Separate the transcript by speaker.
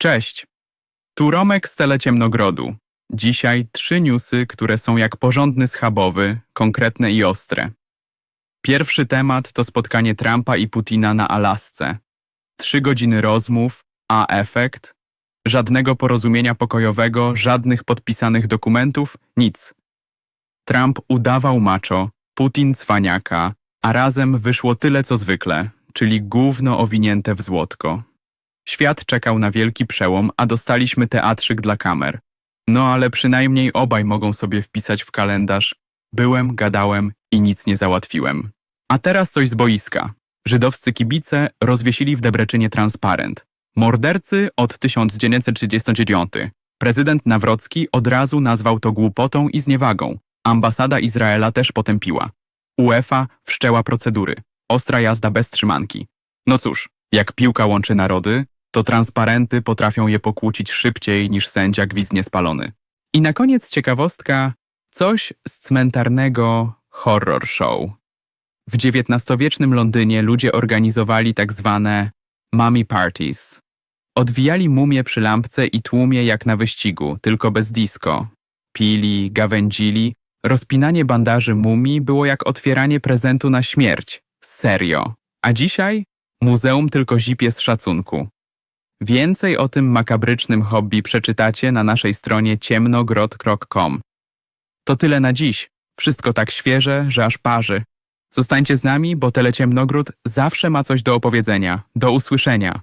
Speaker 1: Cześć. Tu Romek z Teleciemnogrodu. Dzisiaj trzy newsy, które są jak porządny schabowy, konkretne i ostre. Pierwszy temat to spotkanie Trumpa i Putina na Alasce. Trzy godziny rozmów, a efekt? Żadnego porozumienia pokojowego, żadnych podpisanych dokumentów, nic. Trump udawał macho, Putin cwaniaka, a razem wyszło tyle co zwykle, czyli gówno owinięte w złotko. Świat czekał na wielki przełom, a dostaliśmy teatrzyk dla kamer. No ale przynajmniej obaj mogą sobie wpisać w kalendarz. Byłem, gadałem i nic nie załatwiłem. A teraz coś z boiska. Żydowscy kibice rozwiesili w Debreczynie transparent. Mordercy od 1939. Prezydent Nawrocki od razu nazwał to głupotą i zniewagą. Ambasada Izraela też potępiła. UEFA wszczęła procedury. Ostra jazda bez trzymanki. No cóż, jak piłka łączy narody, to transparenty potrafią je pokłócić szybciej niż sędzia gwizdnie spalony. I na koniec ciekawostka, coś z cmentarnego horror show. W XIX-wiecznym Londynie ludzie organizowali tak zwane mummy parties. Odwijali mumie przy lampce i tłumie jak na wyścigu, tylko bez disco. Pili, gawędzili. Rozpinanie bandaży mumii było jak otwieranie prezentu na śmierć. Serio. A dzisiaj? Muzeum tylko zipie z szacunku. Więcej o tym makabrycznym hobby przeczytacie na naszej stronie ciemnogrod.com. To tyle na dziś. Wszystko tak świeże, że aż parzy. Zostańcie z nami, bo Teleciemnogród zawsze ma coś do opowiedzenia. Do usłyszenia.